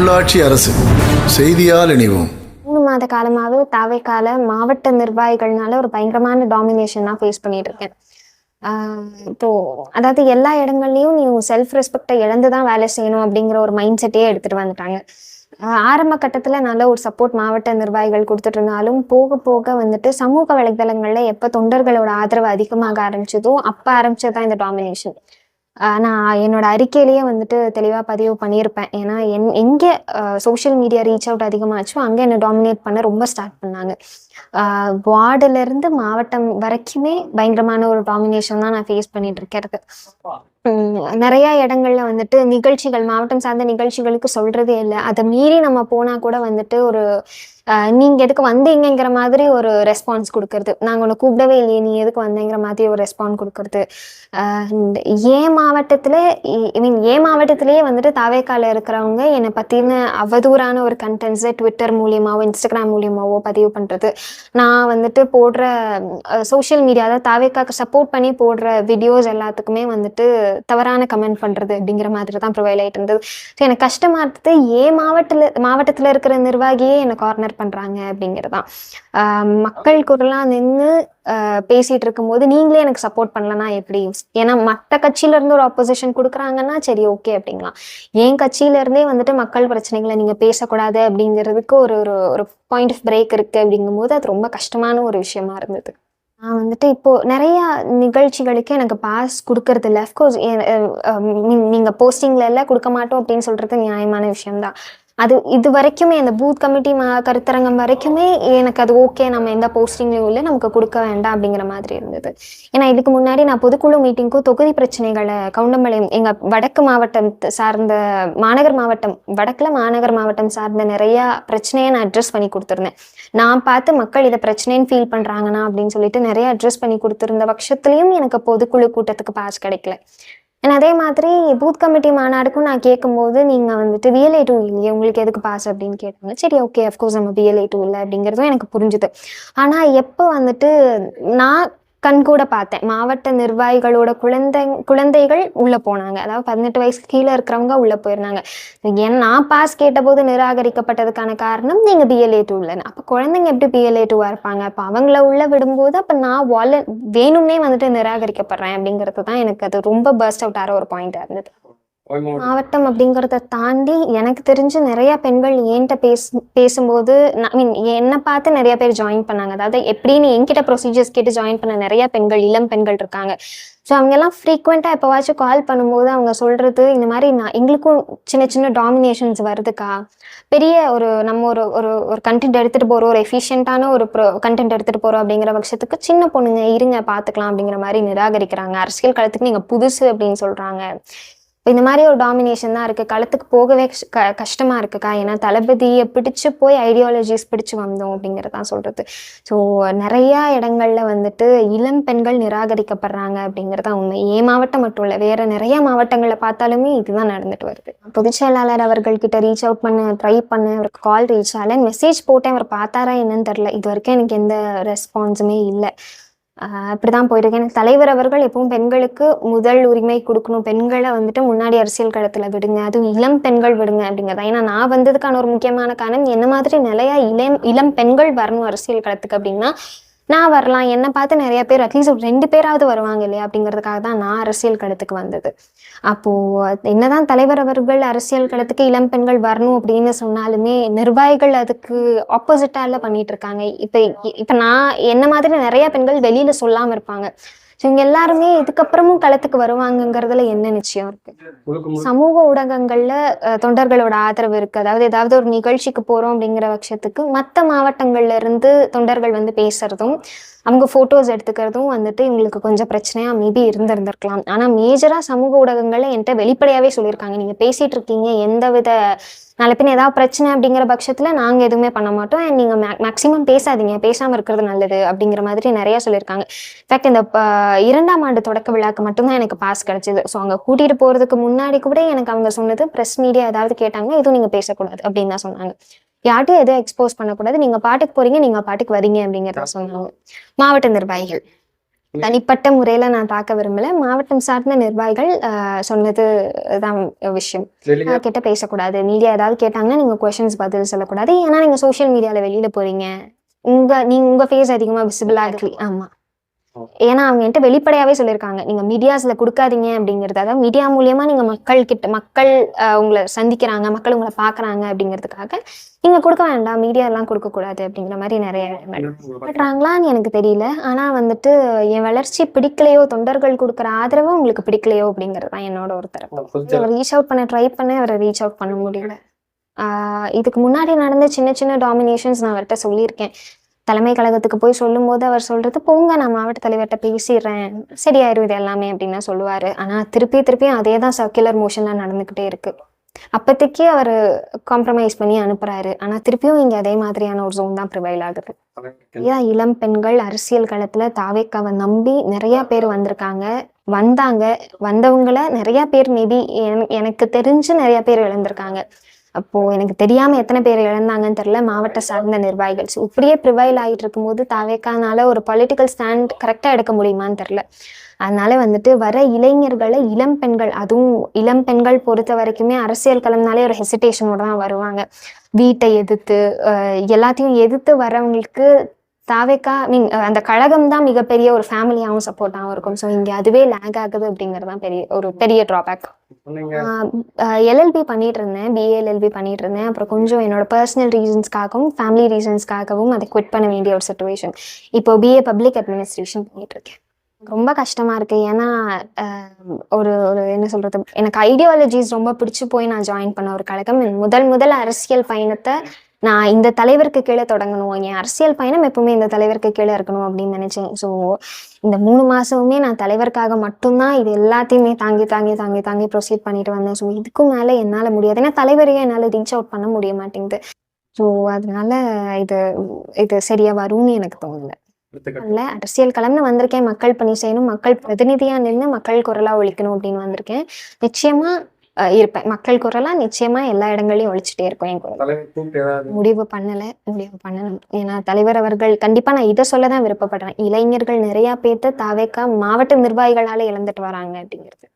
உள்ளாட்சி அரசு செய்தியால் இணைவோம். மூணு மாத காலமாகவே தாவைக்கால மாவட்ட நிர்வாகிகள்னால ஒரு பயங்கரமான டாமினேஷன் தான் ஃபேஸ் பண்ணிட்டு இருக்கேன் ஆஹ் இப்போ அதாவது எல்லா இடங்கள்லையும் நீ செல்ஃப் ரெஸ்பெக்டை இழந்து தான் வேலை செய்யணும் அப்படிங்கிற ஒரு மைண்ட் செட்டே எடுத்துட்டு வந்துட்டாங்க. ஆரம்ப கட்டத்துல நல்ல ஒரு சப்போர்ட் மாவட்ட நிர்வாகிகள் கொடுத்துட்டு இருந்தாலும் போக போக வந்துட்டு சமூக வலைதளங்கள்ல எப்ப தொண்டர்களோட ஆதரவு அதிகமாக ஆரம்பிச்சதோ அப்ப ஆரம்பிச்சதுதான் இந்த டாமினேஷன் நான் என்னோட அறிக்கையிலேயே வந்துட்டு தெளிவாக பதிவு பண்ணியிருப்பேன். ஏன்னா என் எங்கே சோஷியல் மீடியா ரீச் அவுட் அதிகமாச்சோ அங்கே என்னை டாமினேட் பண்ண ரொம்ப ஸ்டார்ட் பண்ணாங்க. வார்டுல இருந்து மாவட்டம் வரைக்குமே பயங்கரமான ஒரு டாமினேஷன் தான் நான் ஃபேஸ் பண்ணிட்டு இருக்கிறது நிறைய இடங்கள்ல வந்துட்டு நிகழ்ச்சிகள் மாவட்டம் சார்ந்த நிகழ்ச்சிகளுக்கு சொல்றதே இல்லை. அதை மீறி நம்ம போனா கூட வந்துட்டு ஒரு நீங்க எதுக்கு வந்தீங்கங்கிற மாதிரி ஒரு ரெஸ்பான்ஸ் கொடுக்கறது. நாங்க உன்னை கூப்பிடவே இல்லையே நீ எதுக்கு வந்தேங்கிற மாதிரி ஒரு ரெஸ்பான்ஸ் கொடுக்கறது. ஆஹ் ஏன் மாவட்டத்துல ஐ மீன் ஏன் மாவட்டத்திலேயே வந்துட்டு தாவேக்கால இருக்கிறவங்க என்னை பத்தின அவதூறான ஒரு கண்டென்ட்ஸை ட்விட்டர் மூலியமாவோ இன்ஸ்டாகிராம் மூலியமாவோ பதிவு பண்றது. நான் வந்துட்டு போடுற சோஷியல் மீடியாவில் தாவேக்காக்கு சப்போர்ட் பண்ணி போடுற வீடியோஸ் எல்லாத்துக்குமே வந்துட்டு தவறான கமெண்ட் பண்றது அப்படிங்கிற மாதிரி தான் ப்ரொவைல் ஆயிட்டு இருந்தது. ஸோ எனக்கு கஷ்டமாக இருந்தது. ஏன் மாவட்டத்தில் மாவட்டத்தில் இருக்கிற நிர்வாகியே என்னை கார்னர் பண்றாங்க அப்படிங்கிறதான். ஆஹ் மக்கள் குரலா நின்று பேசிட்டு இருக்கும்போது நீங்களே எனக்கு சப்போர்ட் பண்ணலனா எப்படி? ஏன்னா மற்ற கட்சியில இருந்து ஒரு ஆப்போசிஷன் கொடுக்குறாங்கன்னா சரி ஓகே அப்படிங்களா என் கட்சியில இருந்தே வந்துட்டு மக்கள் பிரச்சனைகளை நீங்க பேசக்கூடாது அப்படிங்கிறதுக்கு ஒரு ஒரு ஒரு பாயிண்ட் ஆஃப் பிரேக் இருக்கு அப்படிங்கும்போது அது ரொம்ப கஷ்டமான ஒரு விஷயமா இருந்தது. நான் வந்துட்டு இப்போ நிறைய நிகழ்ச்சிகளுக்கு எனக்கு பாஸ் கொடுக்கறது இல்லை. அஃப்கோர்ஸ் நீங்க போஸ்டிங்ல எல்லாம் கொடுக்க மாட்டோம் அப்படின்னு சொல்றது நியாயமான விஷயம்தான். அது இது வரைக்குமே அந்த பூத் கமிட்டி கருத்தரங்கம் வரைக்குமே எனக்கு அது ஓகே நம்ம எந்த போஸ்டிங்லையும் இல்லை நமக்கு கொடுக்க வேண்டாம் அப்படிங்கிற மாதிரி இருந்தது. ஏன்னா இதுக்கு முன்னாடி நான் பொதுக்குழு மீட்டிங்க்கும் தொகுதி பிரச்சனைகளை கவுண்டம்பாளையம் எங்க வடக்கு மாவட்டம் சார்ந்த மாநகர் மாவட்டம் வடக்குல மாநகர் மாவட்டம் சார்ந்த நிறைய பிரச்சனையை நான் அட்ரஸ் பண்ணி கொடுத்துருந்தேன். நான் பார்த்து மக்கள் இதை பிரச்சனைன்னு ஃபீல் பண்றாங்கன்னா அப்படின்னு சொல்லிட்டு நிறைய அட்ரஸ் பண்ணி கொடுத்துருந்த பட்சத்துலயும் எனக்கு பொதுக்குழு கூட்டத்துக்கு பாஸ் கிடைக்கல. And அதே மாதிரி பூத் கமிட்டி மாநாடுக்கும் நான் கேட்கும்போது நீங்கள் வந்துட்டு விஎல்ஏ டூ இல்லையே உங்களுக்கு எதுக்கு பாஸ் அப்படின்னு கேட்டாங்க. சரி ஓகே அஃப்கோர்ஸ் நம்ம விஎல்ஏ டூ இல்லை அப்படிங்கிறதும் எனக்கு புரிஞ்சுது. ஆனால் எப்போ வந்துட்டு நான் கண்கூட பார்த்தேன். மாவட்ட நிர்வாகிகளோட குழந்தை குழந்தைகள் உள்ளே போனாங்க. அதாவது பதினெட்டு வயசுக்கு கீழே இருக்கிறவங்க உள்ளே போயிருந்தாங்க. ஏன்னா நான் பாஸ் கேட்டபோது நிராகரிக்கப்பட்டதுக்கான காரணம் நீங்கள் பிஎல்ஏ டூ இல்லைன்னு அப்போ குழந்தைங்க எப்படி பிஎல்ஏ டூவாக இருப்பாங்க? அப்போ அவங்கள உள்ள விடும்போது அப்போ நான் வால வேணும்னே வந்துட்டு நிராகரிக்கப்படுறேன் அப்படிங்கிறது தான் எனக்கு அது ரொம்ப பர்ஸ்ட் அவுட் ஆகிற ஒரு பாயிண்டாக இருந்தது. மாவட்டம் அப்படிங்கிறத தாண்டி எனக்கு தெரிஞ்சு நிறைய பெண்கள் என்கிட்ட பேச பேசும்போது ஐ மீன் என்னை பார்த்து நிறைய பேர் ஜாயின் பண்ணாங்க. அதாவது எப்படின்னு என்கிட்ட ப்ரொசீஜர்ஸ் கேட்டு ஜாயின் பண்ண நிறைய பெண்கள் இளம் பெண்கள் இருக்காங்க. ஸோ அவங்க எல்லாம் ஃப்ரீக்வெண்ட்டாக எப்போவாச்சும் கால் பண்ணும்போது அவங்க சொல்றது இந்த மாதிரி நான் எங்களுக்கும் சின்ன சின்ன டாமினேஷன்ஸ் வருதுக்கா. பெரிய ஒரு நம்ம ஒரு ஒரு ஒரு கண்டென்ட் எடுத்துகிட்டு போகிறோம் ஒரு எஃபிஷியண்ட்டான ஒரு ப்ரோ கண்டென்ட் எடுத்துகிட்டு போகிறோம் அப்படிங்கிற பட்சத்துக்கு சின்ன பொண்ணுங்க இருங்க பார்த்துக்கலாம் அப்படிங்கிற மாதிரி நிராகரிக்கிறாங்க. அரசியல் களத்துக்கு நீங்கள் புதுசு அப்படின்னு சொல்கிறாங்க இப்போ இந்த மாதிரி ஒரு டாமினேஷன் தான் இருக்குது களத்துக்கு போகவே க கஷ்டமாக இருக்குக்கா. ஏன்னா தளபதியை பிடிச்சு போய் ஐடியாலஜிஸ் பிடிச்சு வந்தோம் அப்படிங்கிறதான் சொல்கிறது ஸோ நிறையா இடங்களில் வந்துட்டு இளம் பெண்கள் நிராகரிக்கப்படுறாங்க அப்படிங்கிறதான் உண்மை. ஏன் மாவட்டம் மட்டும் இல்லை வேறு நிறைய மாவட்டங்களில் பார்த்தாலுமே இதுதான் நடந்துட்டு வருது. பொதுச் செயலாளர் அவர்கள்கிட்ட ரீச் அவுட் பண்ண ட்ரை பண்ண அவருக்கு கால் ரீச் ஆகலை மெசேஜ் போட்டேன். அவர் பார்த்தாரா என்னன்னு தெரில இது வரைக்கும் எனக்கு எந்த ரெஸ்பான்ஸுமே இல்லை. ஆஹ் அப்படிதான் போயிருக்கு. எனக்கு தலைவர் அவர்கள் எப்பவும் பெண்களுக்கு முதல் உரிமை கொடுக்கணும். பெண்களை வந்துட்டு முன்னாடி அரசியல் களத்துல விடுங்க. அதுவும் இளம் பெண்கள் விடுங்க அப்படிங்கிறதா. ஏன்னா நான் வந்ததுக்கான ஒரு முக்கியமான காரணம் என்ன மாதிரி நிலையா இளம் இளம் பெண்கள் வரணும் அரசியல் களத்துக்கு அப்படின்னா நான் வரலாம் என்னை பார்த்து நிறைய பேர் அட்லீஸ்ட் ஒரு ரெண்டு பேராவது வருவாங்க இல்லையா? அப்படிங்கிறதுக்காக தான் நான் அரசியல் களத்துக்கு வந்தது. அப்போது என்னதான் தலைவர் அவர்கள் அரசியல் களத்துக்கு இளம் பெண்கள் வரணும் அப்படின்னு சொன்னாலுமே நிர்வாகிகள் அதுக்கு ஆப்போசிட்டால பண்ணிட்டு இருக்காங்க. இப்போ இப்போ நான் என்ன மாதிரி நிறைய பெண்கள் வெளியில் சொல்லாமல் இருப்பாங்க. ஸோ இவங்க எல்லாருமே இதுக்கப்புறமும் களத்துக்கு வருவாங்கங்கிறதுல என்ன நிச்சயம் இருக்கு? சமூக ஊடகங்கள்ல தொண்டர்களோட ஆதரவு இருக்கு. அதாவது ஏதாவது ஒரு நிகழ்ச்சிக்கு போறோம் அப்படிங்கிற பட்சத்துக்கு மற்ற மாவட்டங்கள்ல இருந்து தொண்டர்கள் வந்து பேசுறதும் அவங்க போட்டோஸ் எடுத்துக்கிறதும் வந்துட்டு இவங்களுக்கு கொஞ்சம் பிரச்சனையா மேபி இருந்திருந்திருக்கலாம். ஆனா மேஜரா சமூக ஊடகங்கள்ல என்கிட்ட வெளிப்படையாவே சொல்லியிருக்காங்க. நீங்க பேசிட்டு இருக்கீங்க எந்தவித நாளை பின்ன ஏதாவது பிரச்சனை அப்படிங்கிற பட்சத்துல நாங்க எதுவுமே பண்ண மாட்டோம். And நீங்க மேக்சிமம் பேசாதீங்க. பேசாம இருக்கிறது நல்லது அப்படிங்கிற மாதிரி நிறைய சொல்லியிருக்காங்க. இன்ஃபேக்ட் இந்த இரண்டாம் ஆண்டு தொடக்க விழாக்கு மட்டும்தான் எனக்கு பாஸ் கிடைச்சது. ஸோ அங்க கூட்டிட்டு போறதுக்கு முன்னாடி கூட எனக்கு அவங்க சொன்னது ப்ரெஸ் மீடியா ஏதாவது கேட்டாங்க எதுவும் நீங்க பேசக்கூடாது அப்படின்னு தான் சொன்னாங்க. யார்ட்டும் எதுவும் எக்ஸ்போஸ் பண்ணக்கூடாது. நீங்க பாட்டுக்கு போறீங்க நீங்க பாட்டுக்கு வரீங்க அப்படிங்கிறத சொன்னாங்க. மாவட்ட நிர்வாகிகள். தனிப்பட்ட முறையில நான் தாக்க விரும்பல. மாவட்டம் சார்ந்த நிர்வாகிகள் சொன்னது தான் விஷயம். கிட்ட பேசக்கூடாது. மீடியா ஏதாவது கேட்டாங்கன்னா நீங்க கொஸ்டின்ஸ் பதில் சொல்லக்கூடாது. ஏன்னா நீங்க சோஷியல் மீடியால வெளியில போறீங்க. உங்க நீங்க உங்க ஃபேஸ் அதிகமா விசிபிளா இருக்கு. ஆமா. ஏன்னா அவங்க என்கிட்ட வெளிப்படையாவே சொல்லியிருக்காங்க. நீங்க மீடியாஸ்ல கொடுக்காதீங்க அப்படிங்கிறது. அதாவது மீடியா மூலியமா நீங்க மக்கள் கிட்ட மக்கள் உங்களை சந்திக்கிறாங்க மக்கள் உங்களை பாக்குறாங்க அப்படிங்கிறதுக்காக நீங்க கொடுக்க வேண்டாம். மீடியா எல்லாம் கொடுக்க கூடாது அப்படிங்கிற மாதிரி நிறைய பண்றாங்களான்னு எனக்கு தெரியல. ஆனா வந்துட்டு என் வளர்ச்சி பிடிக்கலையோ தொண்டர்கள் கொடுக்குற ஆதரவு உங்களுக்கு பிடிக்கலையோ அப்படிங்கிறது தான் என்னோட ஒரு தரப்பு. ரீச் அவுட் பண்ண ட்ரை பண்ண அவரை ரீச் அவுட் பண்ண முடியல. ஆஹ் இதுக்கு முன்னாடி நடந்த சின்ன சின்ன டாமினேஷன்ஸ் நான் அவர்கிட்ட சொல்லியிருக்கேன். தலைமை கழகத்துக்கு போய் சொல்லும்போது அவர் சொல்றது போங்க நான் மாவட்ட தலைவர்கிட்ட பேசிடுறேன் சரியாயிரும் இது எல்லாமே அப்படின்னு சொல்லுவாரு. ஆனா திருப்பி திருப்பியும் அதே தான் சர்க்குலர் மோஷன்ல நடந்துகிட்டே இருக்கு. அப்போதைக்கு அவர் காம்ப்ரமைஸ் பண்ணி அனுப்புறாரு. ஆனா திருப்பியும் இங்க அதே மாதிரியான ஒரு ஜோன் தான் ப்ரிவைல் ஆகுது. ஏன் இளம் பெண்கள் அரசியல் களத்துல தாவேக்காவை நம்பி நிறைய பேர் வந்திருக்காங்க. வந்தாங்க. வந்தவங்கள நிறைய பேர் மேபி எனக்கு தெரிஞ்சு நிறைய பேர் இழந்திருக்காங்க. அப்போ எனக்கு தெரியாம எத்தனை பேர் இழந்தாங்கன்னு தெரியல. மாவட்ட சார்ந்த நிர்வாகிகள். ஸோ இப்படியே ப்ரிவைல் ஆகிட்டு இருக்கும்போது தாவேக்கானால ஒரு பொலிட்டிக்கல் ஸ்டாண்ட் கரெக்டா எடுக்க முடியுமான்னு தெரியல. அதனால வந்துட்டு வர இளைஞர்களை இளம் பெண்கள் அதுவும் இளம் பெண்கள் பொறுத்த வரைக்குமே அரசியல் களம்னாலே ஒரு ஹெசிடேஷனோட தான் வருவாங்க. வீட்டை எதிர்த்து எல்லாத்தையும் எதிர்த்து வரவங்களுக்கு தாவேக்கா மீன் அந்த கழகம் தான் மிகப்பெரிய ஒரு ஃபேமிலியாகவும் சப்போர்ட்டாகவும் இருக்கும். ஸோ இங்கே அதுவே லேக் ஆகுது அப்படிங்கிறது தான் பெரிய ஒரு பெரிய ட்ராபேக் எல்எல்பி பண்ணிட்டு இருந்தேன் பிஏ எல்எல்பி பண்ணிட்டு இருந்தேன் அப்புறம் கொஞ்சம் என்னோட பர்சனல் ரீசன்ஸ்க்காகவும் ஃபேமிலி ரீசன்ஸ்க்காகவும் அதை குவிட் பண்ண வேண்டிய ஒரு சுச்சுவேஷன் இப்போ பிஏ பப்ளிக் அட்மினிஸ்ட்ரேஷன் பண்ணிட்டு இருக்கேன் ரொம்ப கஷ்டமா இருக்கு. ஏன்னா ஒரு ஒரு என்ன சொல்றது எனக்கு ஐடியாலஜிஸ் ரொம்ப பிடிச்சு போய் நான் ஜாயின் பண்ண ஒரு கழகம். முதல் முதல் அரசியல் பயணத்தை நான் இந்த தலைவருக்கு கீழே தொடங்கணும். என் அரசியல் பயணம் எப்பவுமே இந்த தலைவருக்கு கீழே இருக்கணும் அப்படின்னு நினைச்சேன். ஸோ இந்த மூணு மாசமுமே நான் தலைவருக்காக மட்டும்தான் இது எல்லாத்தையுமே தாங்கி தாங்கி தாங்கி தாங்கி ப்ரொசீட் பண்ணிட்டு வந்தேன். ஸோ இதுக்கும் மேலே என்னால் முடியாது. ஏன்னா தலைவரையும் என்னால் ரீச் அவுட் பண்ண முடிய மாட்டேங்குது. ஸோ அதனால இது இது சரியா வரும்னு எனக்கு தோணல. இல்ல அரசியல் களம்னு வந்திருக்கேன். மக்கள் பணி செய்யணும். மக்கள் பிரதிநிதியா நின்று மக்கள் குரலா ஒழிக்கணும் அப்படின்னு வந்திருக்கேன். நிச்சயமா இருப்பேன். மக்கள் குரலா நிச்சயமா எல்லா இடங்களையும் ஒழிச்சிட்டே இருக்கும் என் குரல். முடிவு பண்ணல முடிவு பண்ணணும் ஏன்னா தலைவர் அவர்கள் கண்டிப்பா நான் இதை சொல்ல தான் விருப்பப்படுறேன். இளைஞர்கள் நிறைய பேர்த்த தாவேக்கா மாவட்ட நிர்வாகிகளால இழந்துட்டு வராங்க அப்படிங்கிறது.